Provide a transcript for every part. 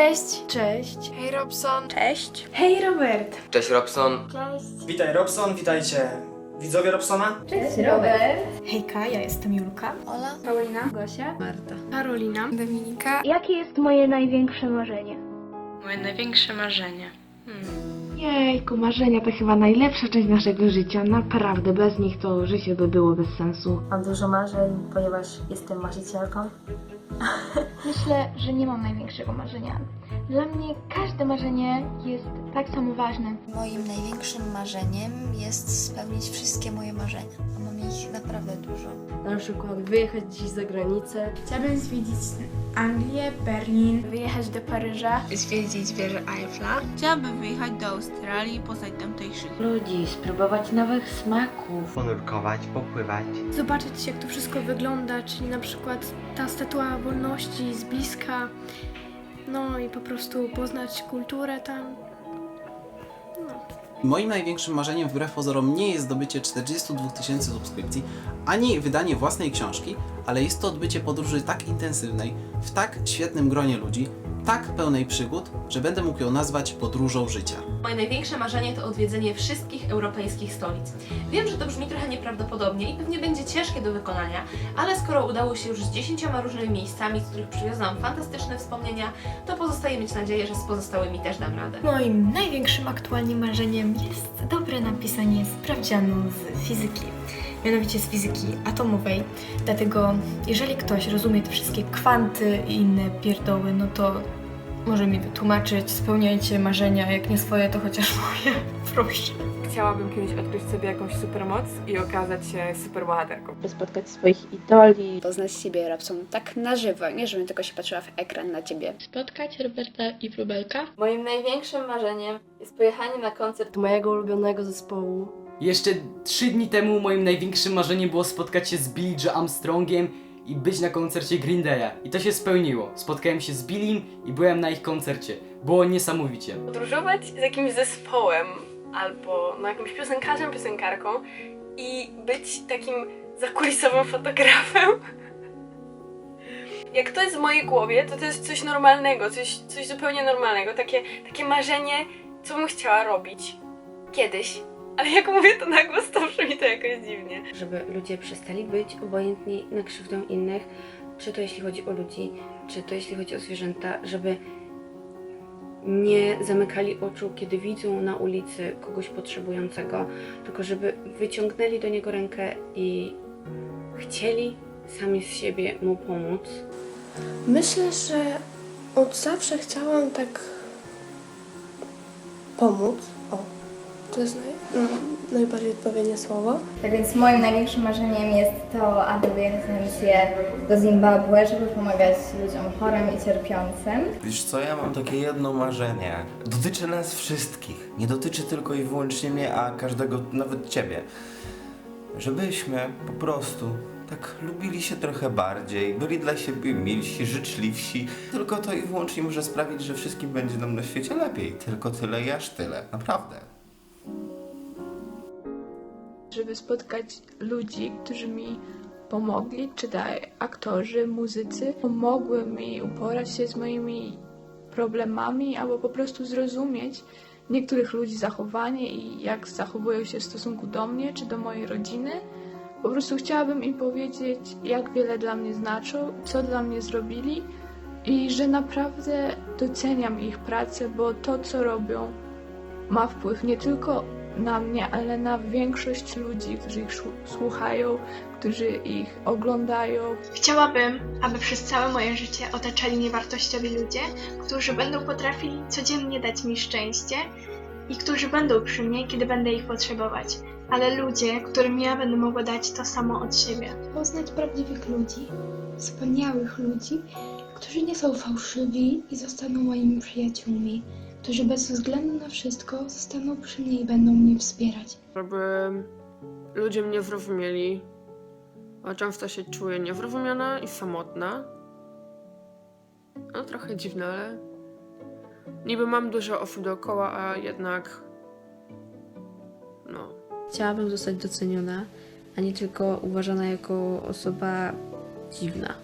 Cześć. Cześć. Hej Robson. Cześć. Hej Robert. Cześć Robson. Witaj Robson, witajcie widzowie Robsona. Cześć Robert. Hejka, ja jestem Julka. Ola. Paulina. Gosia. Marta. Karolina. Dominika. Jakie jest moje największe marzenie? Moje największe marzenie. Hmm. Jejku, marzenia to chyba najlepsza część naszego życia. Naprawdę, bez nich to życie by było bez sensu. Mam dużo marzeń, ponieważ jestem marzycielką. Myślę, że nie mam największego marzenia. Dla mnie każde marzenie jest tak samo ważne. Moim największym marzeniem jest spełnić wszystkie moje marzenia. Mam ich naprawdę dużo. Na przykład wyjechać gdzieś za granicę. Chciałabym zwiedzić Anglię, Berlin, wyjechać do Paryża. Zwiedzić wieżę Eiffla. Chciałabym wyjechać do Australii i poznać tamtejszych Ludzi, spróbować nowych smaków. Ponurkować, popływać. Zobaczyć jak to wszystko wygląda, czyli na przykład ta statua wolności z bliska. No i po prostu poznać kulturę tam. Moim największym marzeniem wbrew pozorom nie jest zdobycie 42 tysięcy subskrypcji, ani wydanie własnej książki, ale jest to odbycie podróży tak intensywnej, w tak świetnym gronie ludzi, tak pełnej przygód, że będę mógł ją nazwać podróżą życia. Moje największe marzenie to odwiedzenie wszystkich europejskich stolic. Wiem, że to brzmi trochę nieprawdopodobnie i pewnie będzie ciężkie do wykonania, ale skoro udało się już z dziesięcioma różnymi miejscami, z których przywiozłam fantastyczne wspomnienia, to pozostaje mieć nadzieję, że z pozostałymi też dam radę. Moim największym aktualnie marzeniem jest dobre napisanie sprawdzianu z fizyki. Mianowicie z fizyki atomowej. Dlatego, jeżeli ktoś rozumie te wszystkie kwanty i inne pierdoły, no to może mi wytłumaczyć, spełniajcie marzenia, jak nie swoje, to chociaż moje. Proszę. Chciałabym kiedyś odkryć sobie jakąś supermoc i okazać się superbohaterką. Spotkać swoich idoli. Poznać siebie Robson tak na żywo, nie żebym tylko się patrzyła w ekran na ciebie. Spotkać Roberta i Próbelka. Moim największym marzeniem jest pojechanie na koncert Mojego ulubionego zespołu. Jeszcze trzy dni temu moim największym marzeniem było spotkać się z Billy Joe Armstrongiem i być na koncercie Green Day'a. I to się spełniło. Spotkałem się z Billym i byłem na ich koncercie. Było niesamowicie. Podróżować z jakimś zespołem albo no, jakimś piosenkarzem, piosenkarką i być takim zakulisowym fotografem. Jak to jest w mojej głowie, to to jest coś normalnego, coś, coś zupełnie normalnego. Takie, takie marzenie, co bym chciała robić kiedyś. Ale jak mówię to na głos, to brzmi to jakoś dziwnie. Żeby ludzie przestali być obojętni na krzywdę innych, czy to jeśli chodzi o ludzi, czy to jeśli chodzi o zwierzęta, żeby nie zamykali oczu, kiedy widzą na ulicy kogoś potrzebującego, tylko żeby wyciągnęli do niego rękę i chcieli sami z siebie mu pomóc. Myślę, że od zawsze chciałam tak pomóc. To jest naj, najbardziej odpowiednie słowo. Tak więc moim największym marzeniem jest to, aby wyjechać na misję do Zimbabwe, żeby pomagać ludziom chorym i cierpiącym. Wiesz co, ja mam takie jedno marzenie. Dotyczy nas wszystkich. Nie dotyczy tylko i wyłącznie mnie, a każdego, nawet ciebie. Żebyśmy po prostu tak lubili się trochę bardziej, byli dla siebie milsi, życzliwsi. Tylko to i wyłącznie może sprawić, że wszystkim będzie nam na świecie lepiej. Tylko tyle i aż tyle. Naprawdę. Żeby spotkać ludzi, którzy mi pomogli, czy to aktorzy, muzycy, pomogły mi uporać się z moimi problemami, albo po prostu zrozumieć niektórych ludzi zachowanie i jak zachowują się w stosunku do mnie, czy do mojej rodziny. Po prostu chciałabym im powiedzieć, jak wiele dla mnie znaczą, co dla mnie zrobili i że naprawdę doceniam ich pracę, bo to, co robią, ma wpływ nie tylko na mnie, ale na większość ludzi, którzy ich słuchają, którzy ich oglądają. Chciałabym, aby przez całe moje życie otaczali mnie wartościowi ludzie, którzy będą potrafili codziennie dać mi szczęście i którzy będą przy mnie, kiedy będę ich potrzebować. Ale ludzie, którym ja będę mogła dać to samo od siebie. Poznać prawdziwych ludzi, wspaniałych ludzi, którzy nie są fałszywi i zostaną moimi przyjaciółmi, którzy bez względu na wszystko zostaną przy mnie i będą mnie wspierać. Żeby ludzie mnie zrozumieli, a często się czuję niezrozumiana i samotna. No trochę dziwne, ale niby mam dużo osób dookoła, a jednak no, Chciałabym zostać doceniona, a nie tylko uważana jako osoba dziwna.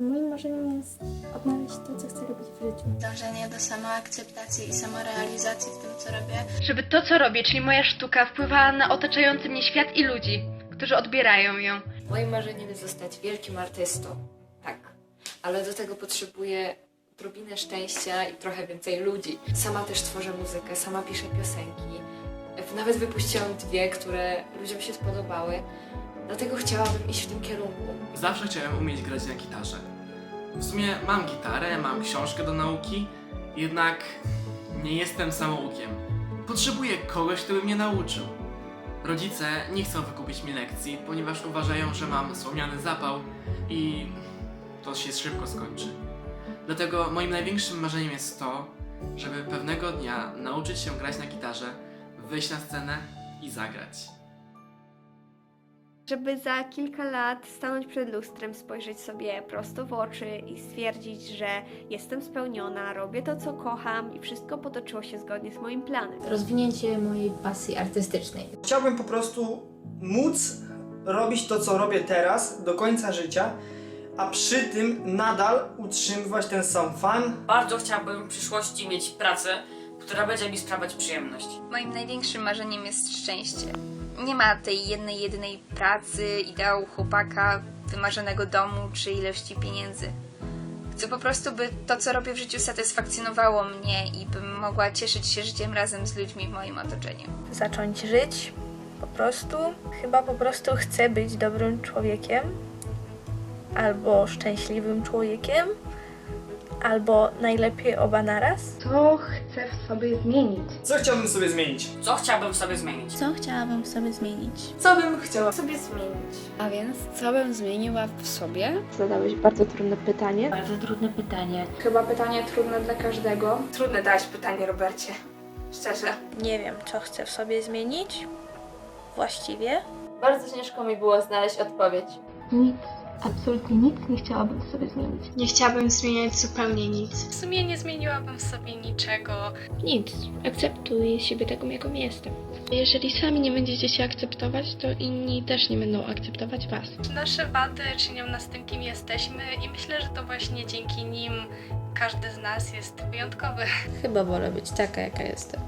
Moim marzeniem jest odnaleźć to, co chcę robić w życiu. Dążenie do samoakceptacji i samorealizacji w tym, co robię. Żeby to, co robię, czyli moja sztuka, wpływała na otaczający mnie świat i ludzi, którzy odbierają ją. Moim marzeniem jest zostać wielkim artystą. Tak. Ale do tego potrzebuję odrobinę szczęścia i trochę więcej ludzi. Sama też tworzę muzykę, sama piszę piosenki. Nawet wypuściłam dwie, które ludziom się spodobały. Dlatego chciałabym iść w tym kierunku. Zawsze chciałem umieć grać na gitarze. W sumie mam gitarę, mam książkę do nauki, jednak nie jestem samoukiem. Potrzebuję kogoś, kto by mnie nauczył. Rodzice nie chcą wykupić mi lekcji, ponieważ uważają, że mam słomiany zapał i to się szybko skończy. Dlatego moim największym marzeniem jest to, żeby pewnego dnia nauczyć się grać na gitarze, wyjść na scenę i zagrać. Żeby za kilka lat stanąć przed lustrem, spojrzeć sobie prosto w oczy i stwierdzić, że jestem spełniona, robię to, co kocham i wszystko potoczyło się zgodnie z moim planem. Rozwinięcie mojej pasji artystycznej. Chciałbym po prostu móc robić to, co robię teraz, do końca życia, a przy tym nadal utrzymywać ten sam fan. Bardzo chciałbym w przyszłości mieć pracę, która będzie mi sprawiać przyjemność. Moim największym marzeniem jest szczęście. Nie ma tej jednej, jedynej pracy, ideału chłopaka, wymarzonego domu czy ilości pieniędzy. Chcę po prostu, by to, co robię w życiu, satysfakcjonowało mnie i bym mogła cieszyć się życiem razem z ludźmi w moim otoczeniu. Zacząć żyć po prostu. Chyba po prostu chcę być dobrym człowiekiem, albo szczęśliwym człowiekiem, albo najlepiej oba naraz. Co chcę w sobie zmienić? Co chciałbym sobie zmienić? Co chciałbym sobie zmienić? Co chciałabym sobie zmienić? Co bym chciała sobie zmienić? A więc, co bym zmieniła w sobie? Zadałeś bardzo trudne pytanie. Bardzo trudne pytanie. Chyba pytanie trudne dla każdego. Trudne dałeś pytanie, Robercie. Szczerze. Nie wiem, co chcę w sobie zmienić. Właściwie. Bardzo ciężko mi było znaleźć odpowiedź. Nic, absolutnie nic nie chciałabym w sobie zmienić. Nie chciałabym zmieniać zupełnie nic. W sumie nie zmieniłabym w sobie niczego. Nic. Akceptuję siebie taką, jaką jestem. Jeżeli sami nie będziecie się akceptować, to inni też nie będą akceptować was. Nasze wady czynią nas tym, kim jesteśmy i myślę, że to właśnie dzięki nim każdy z nas jest wyjątkowy. Chyba wolę być taka, jaka jestem.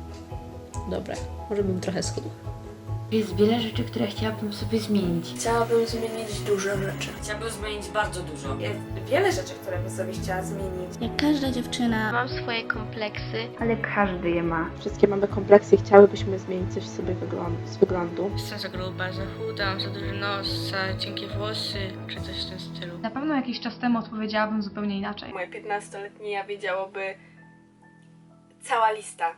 Dobra, może bym trochę schudła. Jest wiele rzeczy, które chciałabym sobie zmienić. Chciałabym zmienić dużo rzeczy. Chciałbym zmienić bardzo dużo. Jest wiele rzeczy, które bym sobie chciała zmienić. Jak każda dziewczyna. Mam swoje kompleksy. Ale każdy je ma. Wszystkie mamy kompleksy i chciałybyśmy zmienić coś w sobie wygląd- z wyglądu. Jestem za gruba, za chuda, za duży nos, za cienkie włosy, czy coś w tym stylu. Na pewno jakiś czas temu odpowiedziałabym zupełnie inaczej. Moje 15-letnie ja wiedziałoby cała lista.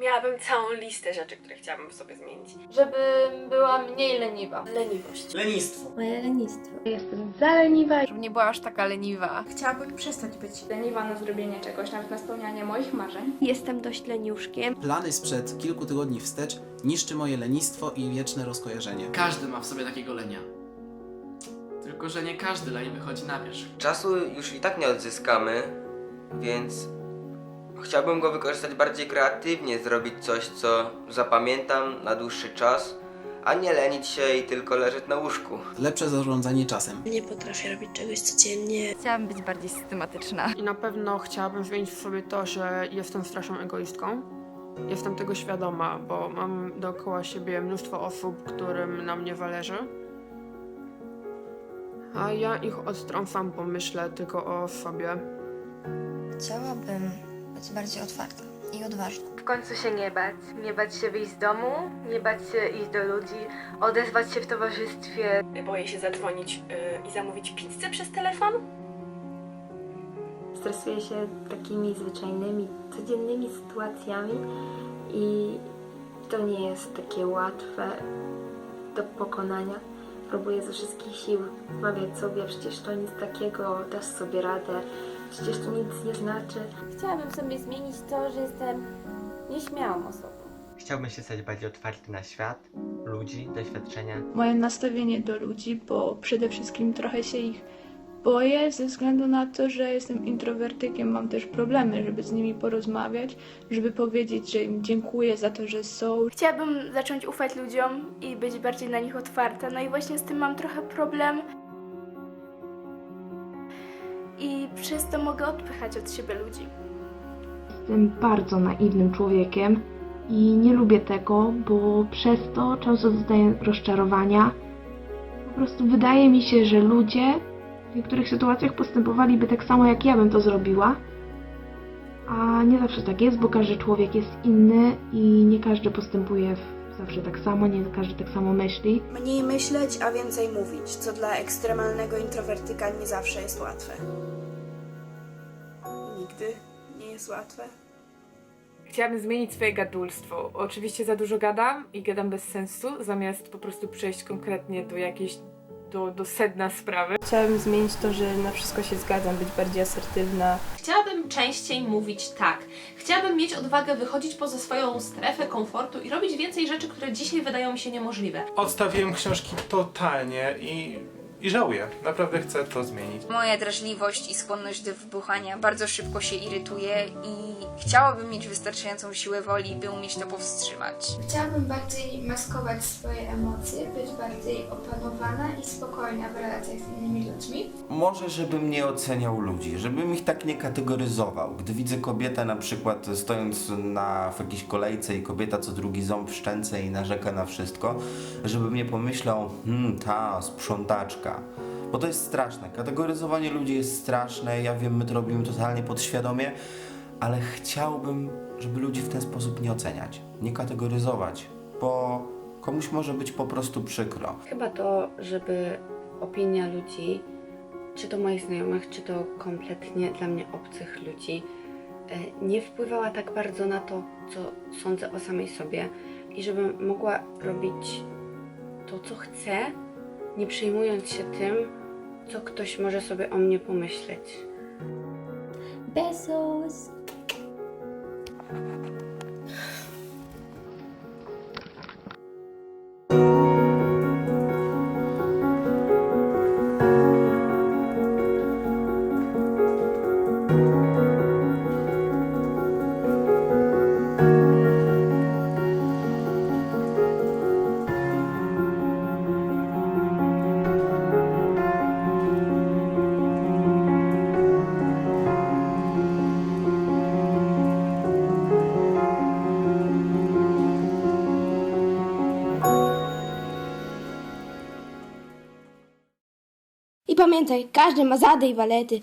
Miałabym całą listę rzeczy, które chciałabym w sobie zmienić. Żebym była mniej leniwa. Lenivność. Lenistwo. Moje lenistwo. Jestem za leniwa. Żeby nie była aż taka leniwa. Chciałabym przestać być leniwa na zrobienie czegoś, nawet na spełnianie moich marzeń. Jestem dość leniuszkiem. Plany sprzed kilku tygodni wstecz niszczy moje lenistwo i wieczne rozkojarzenie. Każdy ma w sobie takiego lenia. Tylko, że nie każdy leń wychodzi na wierzch. Czasu już i tak nie odzyskamy, więc chciałbym go wykorzystać bardziej kreatywnie, zrobić coś, co zapamiętam na dłuższy czas, a nie lenić się i tylko leżeć na łóżku. Lepsze zarządzanie czasem. Nie potrafię robić czegoś codziennie. Chciałabym być bardziej systematyczna. I na pewno chciałabym zmienić w sobie to, że jestem straszną egoistką. Jestem tego świadoma, bo mam dookoła siebie mnóstwo osób, którym na mnie zależy. A ja ich odtrącam, bo myślę tylko o sobie. Chciałabym być bardziej otwarta i odważna. W końcu się nie bać. Nie bać się wyjść z domu, nie bać się iść do ludzi, odezwać się w towarzystwie. Boję się zadzwonić i zamówić pizzę przez telefon. Stresuję się takimi zwyczajnymi, codziennymi sytuacjami i to nie jest takie łatwe do pokonania. Próbuję ze wszystkich sił wmawiać sobie, przecież to nic takiego, dasz sobie radę, przecież to nic nie znaczy. Chciałabym sobie zmienić to, że jestem nieśmiałą osobą. Chciałbym się stać bardziej otwarty na świat, ludzi, doświadczenia. Moje nastawienie do ludzi, bo przede wszystkim trochę się ich boję ze względu na to, że jestem introwertykiem, mam też problemy, żeby z nimi porozmawiać, żeby powiedzieć, że im dziękuję za to, że są. Chciałabym zacząć ufać ludziom i być bardziej na nich otwarta, no i właśnie z tym mam trochę problem. I przez to mogę odpychać od siebie ludzi. Jestem bardzo naiwnym człowiekiem i nie lubię tego, bo przez to często dostaję rozczarowania. Po prostu wydaje mi się, że ludzie w niektórych sytuacjach postępowaliby tak samo, jak ja bym to zrobiła. A nie zawsze tak jest, bo każdy człowiek jest inny i nie każdy postępuje w- zawsze tak samo, nie każdy tak samo myśli. Mniej myśleć, a więcej mówić, co dla ekstremalnego introwertyka nie zawsze jest łatwe. Nigdy nie jest łatwe. Chciałabym zmienić swoje gadulstwo. Oczywiście za dużo gadam i gadam bez sensu, zamiast po prostu przejść konkretnie do jakiejś, do, do sedna sprawy. Chciałabym zmienić to, że na wszystko się zgadzam, być bardziej asertywna. Chciałabym częściej mówić tak. Chciałabym mieć odwagę wychodzić poza swoją strefę komfortu i robić więcej rzeczy, które dzisiaj wydają mi się niemożliwe. Odstawiłem książki totalnie i, i żałuję. Naprawdę chcę to zmienić. Moja drażliwość i skłonność do wybuchania bardzo szybko się irytuje i chciałabym mieć wystarczającą siłę woli, by umieć to powstrzymać. Chciałabym bardziej maskować swoje emocje, być bardziej opanowana i spokojna w relacjach z innymi ludźmi. Może, żebym nie oceniał ludzi, żebym ich tak nie kategoryzował. Gdy widzę kobietę na przykład stojąc na, w jakiejś kolejce i kobieta co drugi ząb w szczęce i narzeka na wszystko, żebym nie pomyślał, hmm, ta sprzątaczka. Bo to jest straszne. Kategoryzowanie ludzi jest straszne. Ja wiem, my to robimy totalnie podświadomie, ale chciałbym, żeby ludzi w ten sposób nie oceniać, nie kategoryzować, bo komuś może być po prostu przykro. Chyba to, żeby opinia ludzi, czy to moich znajomych, czy to kompletnie dla mnie obcych ludzi, e, nie wpływała tak bardzo na to, co sądzę o samej sobie i żebym mogła robić to, co chcę, nie przejmując się tym, co ktoś może sobie o mnie pomyśleć. Besos! Pamiętaj, każdy ma zady i walety.